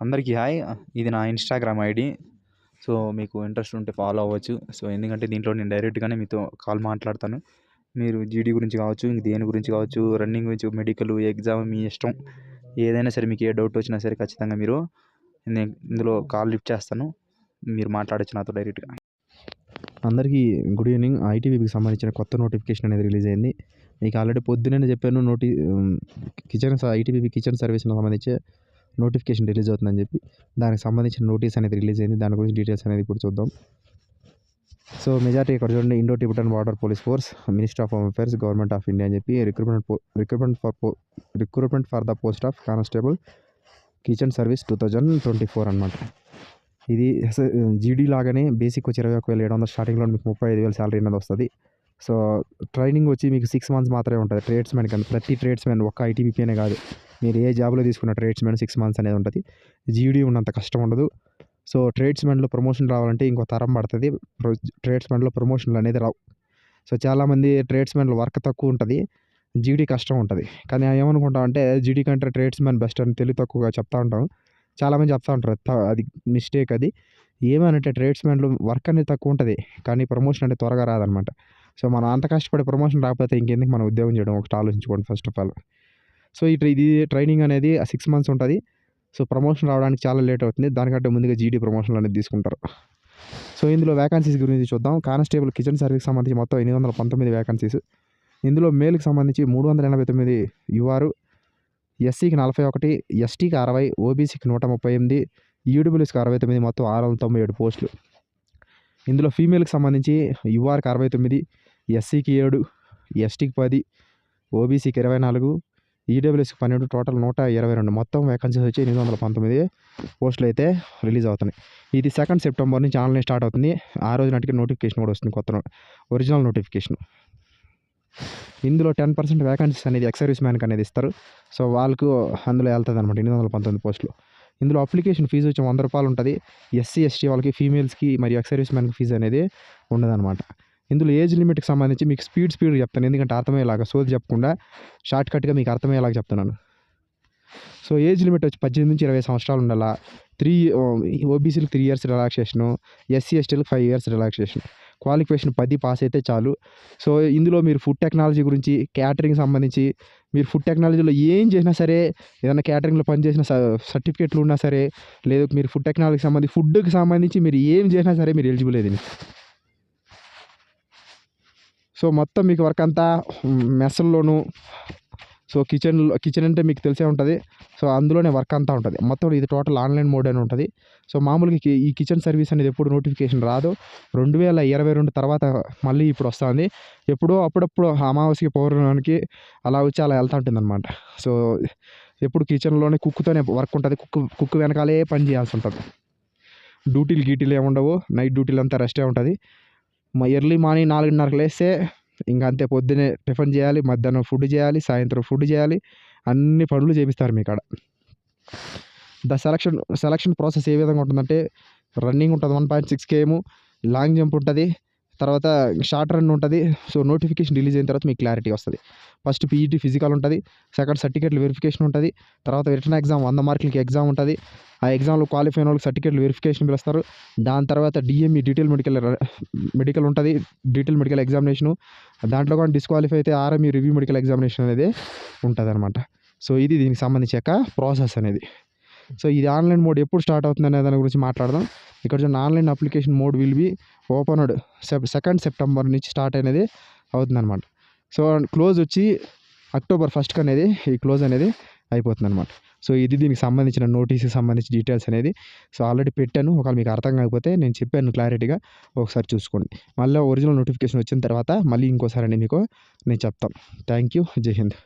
అందరికీ హాయ్. ఇది నా ఇన్స్టాగ్రామ్ ఐడి. సో మీకు ఇంట్రెస్ట్ ఉంటే ఫాలో అవ్వచ్చు. సో ఎందుకంటే దీంట్లో నేను డైరెక్ట్గానే మీతో కాల్ మాట్లాడతాను. మీరు జీడీ గురించి కావచ్చు ఇంక దేని గురించి కావచ్చు రన్నింగ్ గురించి మెడికల్ ఎగ్జామ్ మీ ఇష్టం. ఏదైనా సరే మీకు ఏ డౌట్ వచ్చినా సరే ఖచ్చితంగా మీరు నేను ఇందులో కాల్ లిఫ్ట్ చేస్తాను. మీరు మాట్లాడచ్చు నాతో డైరెక్ట్గా. అందరికీ గుడ్ ఈవినింగ్. ఐటీవీకి సంబంధించిన కొత్త నోటిఫికేషన్ అనేది రిలీజ్ అయింది. మీకు ఆల్రెడీ పొద్దున్నే చెప్పాను నోటి కిచెన్ ఐటీవీపీ కిచెన్ సర్వీస్కి సంబంధించి నోటిఫికేషన్ రిలీజ్ అవుతుందని చెప్పి దానికి సంబంధించిన నోటీస్ అనేది రిలీజ్ అయింది. దాని గురించి డీటెయిల్స్ అనేది ఇప్పుడు చూద్దాం. సో మెజార్టీ ఇక్కడ చూడండి Indo Tibetan border police force minister of home affairs government of India అని చెప్పి recruitment recruitment for recruitment for the post of constable kitchen service two thousand twenty four అనమాట ఇది జీడీ లాగానే బేసిక్ వచ్చి ఇరవై ఒక వేల ఏడు వందల స్టార్టింగ్లో మీకు ముప్పై ఐదు వేల శాలరీ అనేది వస్తుంది. సో ట్రైనింగ్ వచ్చి మీకు సిక్స్ మంత్స్ మాత్రమే ఉంటుంది. ట్రేడ్స్మెన్ కానీ ప్రతి ట్రేడ్స్మెన్ ఒక్క ఐటీబీపీనే కాదు. మీరు ఏ జాబ్లో తీసుకున్న ట్రేడ్స్మెన్ సిక్స్ మంత్స్ అనేది ఉంటుంది. జీడీ ఉన్నంత కష్టం ఉండదు. సో ట్రేడ్స్మెన్లో ప్రమోషన్ రావాలంటే ఇంకో తరం పడుతుంది. ట్రేడ్స్మెన్లో ప్రమోషన్లు అనేది రావు. సో చాలామంది ట్రేడ్స్మెన్లో వర్క్ తక్కువ ఉంటుంది. జీడీ కష్టం ఉంటుంది. కానీ ఏమనుకుంటాం అంటే జీడీ కంటే ట్రేడ్స్మెన్ బెస్ట్ అని తెలివి తక్కువగా చెప్తా ఉంటాం. చాలామంది చెప్తా ఉంటారు. అది మిస్టేక్ అది. ఏమనంటే ట్రేడ్స్మెన్లో వర్క్ అనేది తక్కువ ఉంటుంది. కానీ ప్రమోషన్ అనేది త్వరగా రాదనమాట. సో మనం అంత కష్టపడి ప్రమోషన్ రాకపోతే ఇంకెందుకు మనం ఉద్యోగం చేయడం? ఒకటి ఆలోచించుకోండి ఫస్ట్ ఆఫ్ ఆల్. సో ఇటు ఇది ట్రైనింగ్ అనేది సిక్స్ మంత్స్ ఉంటుంది. సో ప్రమోషన్ రావడానికి చాలా లేట్ అవుతుంది. దానికంటే ముందుగా జీడీ ప్రమోషన్లు అనేది తీసుకుంటారు. సో ఇందులో వ్యాకన్సీస్ గురించి చూద్దాం. కానిస్టేబుల్ కిచెన్ సర్వీస్ సంబంధించి మొత్తం ఎనిమిది వందల పంతొమ్మిది వ్యాకన్సీస్ ఇందులో మేల్కి సంబంధించి మూడు వందల ఎనభై తొమ్మిది యువారు. ఎస్సీకి నలభై ఒకటి ఎస్టీకి అరవై ఓబీసీకి నూట ముప్పై ఎనిమిది ఈడబ్ల్యూఎస్కి అరవై తొమ్మిది మొత్తం ఆరు వందల తొంభై ఏడు పోస్టులు. ఇందులో ఫీమేల్కి సంబంధించి యుఆర్కి అరవై తొమ్మిది ఎస్సీకి ఏడు ఎస్టీకి పది ఓబీసీకి ఇరవై నాలుగు ఈడబ్ల్యూఎస్కి పన్నెండు టోటల్ నూట ఇరవై రెండు. మొత్తం వేకెన్సీస్ వచ్చి ఎనిమిది వందల పంతొమ్మిది పోస్టులు అయితే రిలీజ్ అవుతున్నాయి. ఇది సెకండ్ సెప్టెంబర్ నుంచి ఆన్లైన్ స్టార్ట్ అవుతుంది. ఆ రోజు నాటికి నోటిఫికేషన్ కూడా వస్తుంది కొత్త ఒరిజినల్ నోటిఫికేషన్ ఇందులో టెన్ పర్సెంట్ వేకెన్సీస్ అనేది ఎక్స్ సర్వీస్ మ్యాన్కి అనేది ఇస్తారు. సో వాళ్ళకు అందులో వెళ్తుంది అనమాట ఎనిమిది వందల పంతొమ్మిది పోస్టులు. ఇందులో అప్లికేషన్ ఫీజు వచ్చి వంద రూపాయలు ఉంటుంది. ఎస్సీ ఎస్టీ వాళ్ళకి ఫీమేల్స్కి మరియు ఎక్స్ సర్వీస్ మ్యాన్కి ఫీజు అనేది ఉండదన్నమాట. ఇందులో ఏజ్ లిమిట్కి సంబంధించి మీకు స్పీడ్ స్పీడ్ చెప్తాను. ఎందుకంటే అర్థమయ్యేలాగా సోది చెప్పకుండా షార్ట్ కట్గా మీకు అర్థమయ్యేలాగా చెప్తున్నాను. సో ఏజ్ లిమిట్ వచ్చి పద్దెనిమిది నుంచి ఇరవై సంవత్సరాలు ఉండాలా? త్రీ ఓబీసీలకు త్రీ ఇయర్స్ రిలాక్సేషను ఎస్సీ ఎస్టీలకు ఫైవ్ ఇయర్స్ రిలాక్సేషన్. క్వాలిఫికేషన్ పది పాస్ అయితే చాలు. సో ఇందులో మీరు ఫుడ్ టెక్నాలజీ గురించి క్యాటరింగ్ సంబంధించి మీరు ఫుడ్ టెక్నాలజీలో ఏం చేసినా సరే ఏదైనా క్యాటరింగ్లో పనిచేసిన సర్టిఫికేట్లు ఉన్నా సరే లేదు మీరు ఫుడ్ టెక్నాలజీకి సంబంధించి ఫుడ్కి సంబంధించి మీరు ఏం చేసినా సరే మీరు ఎలిజిబుల్ ఇది సో మొత్తం మీకు వర్క్ అంతా మెస్సల్లోనూ సో కిచెన్ కిచెన్ అంటే మీకు తెలిసే ఉంటుంది. సో అందులోనే వర్క్ అంతా ఉంటుంది. మొత్తం ఇది టోటల్ ఆన్లైన్ మోడ్ అని ఉంటుంది. సో మామూలుగా ఈ కిచెన్ సర్వీస్ అనేది ఎప్పుడు నోటిఫికేషన్ రాదు. రెండు వేల ఇరవై రెండు తర్వాత మళ్ళీ ఇప్పుడు వస్తుంది. ఎప్పుడో అప్పుడప్పుడు అమావాస్యకి పౌర్ణానికి అలా వచ్చి అలా వెళ్తూ ఉంటుంది అనమాట సో ఎప్పుడు కిచెన్లోనే కుక్కుతోనే వర్క్ ఉంటుంది. కుక్కు కుక్కు వెనకాలే పని చేయాల్సి ఉంటుంది. డ్యూటీలు గీటీలు ఏముండవు నైట్ డ్యూటీలు అంతా రెస్టే ఉంటుంది. ఎర్లీ మార్నింగ్ నాలుగున్నరకు లేస్తే ఇంకా అంతే పొద్దునే టిఫిన్ చేయాలి మధ్యాహ్నం ఫుడ్ చేయాలి సాయంత్రం ఫుడ్ చేయాలి అన్ని పనులు చేపిస్తారు మీ కాడ ద సెలక్షన్ సెలక్షన్ ప్రాసెస్ ఏ విధంగా ఉంటుందంటే రన్నింగ్ ఉంటుంది one point six KM long jump ఉంటుంది తర్వాత షార్ట్ రన్ ఉంటుంది. సో నోటిఫికేషన్ రిలీజ్ అయిన తర్వాత మీకు క్లారిటీ వస్తుంది. ఫస్ట్ పీఈటీ ఫిజికల్ ఉంటుంది. సెకండ్ సర్టిఫికేట్లు వెరిఫికేషన్ ఉంటుంది. తర్వాత రిటర్న్ ఎగ్జామ్ వంద మార్కులకి ఎగ్జామ్ ఉంటుంది. ఆ ఎగ్జామ్లో క్వాలిఫై అయిన వాళ్ళకి సర్టిఫికేట్లు వెరిఫికేషన్ పిలుస్తారు. దాని తర్వాత డిఎంఈ డీటెయిల్ మెడికల్ మెడికల్ ఉంటుంది. Detail medical examination. దాంట్లో కూడా డిస్క్వాలిఫై అయితే ఆర్ఎంఈ రివ్యూ మెడికల్ ఎగ్జామినేషన్ అనేది ఉంటుంది అనమాట సో ఇది దీనికి సంబంధించి ప్రాసెస్ అనేది. సో ఇది ఆన్లైన్ మోడ్ ఎప్పుడు స్టార్ట్ అవుతుంది అనే దాని గురించి మాట్లాడదాం. ఇక్కడ చూడండి online application mode will be opened second September నుంచి స్టార్ట్ అనేది అవుతుందన్నమాట. సో క్లోజ్ వచ్చి అక్టోబర్ ఫస్ట్కి అనేది ఈ క్లోజ్ అనేది అయిపోతుంది అనమాట సో ఇది దీనికి సంబంధించిన నోటీస్కి సంబంధించిన డీటెయిల్స్ అనేది సో ఆల్రెడీ పెట్టాను. ఒకవేళ మీకు అర్థం కాకపోతే నేను చెప్పాను క్లారిటీగా ఒకసారి చూసుకోండి. మళ్ళీ ఒరిజినల్ నోటిఫికేషన్ వచ్చిన తర్వాత మళ్ళీ ఇంకోసారి అండి మీకు నేను చెప్తాను. Thank you. జై హింద్.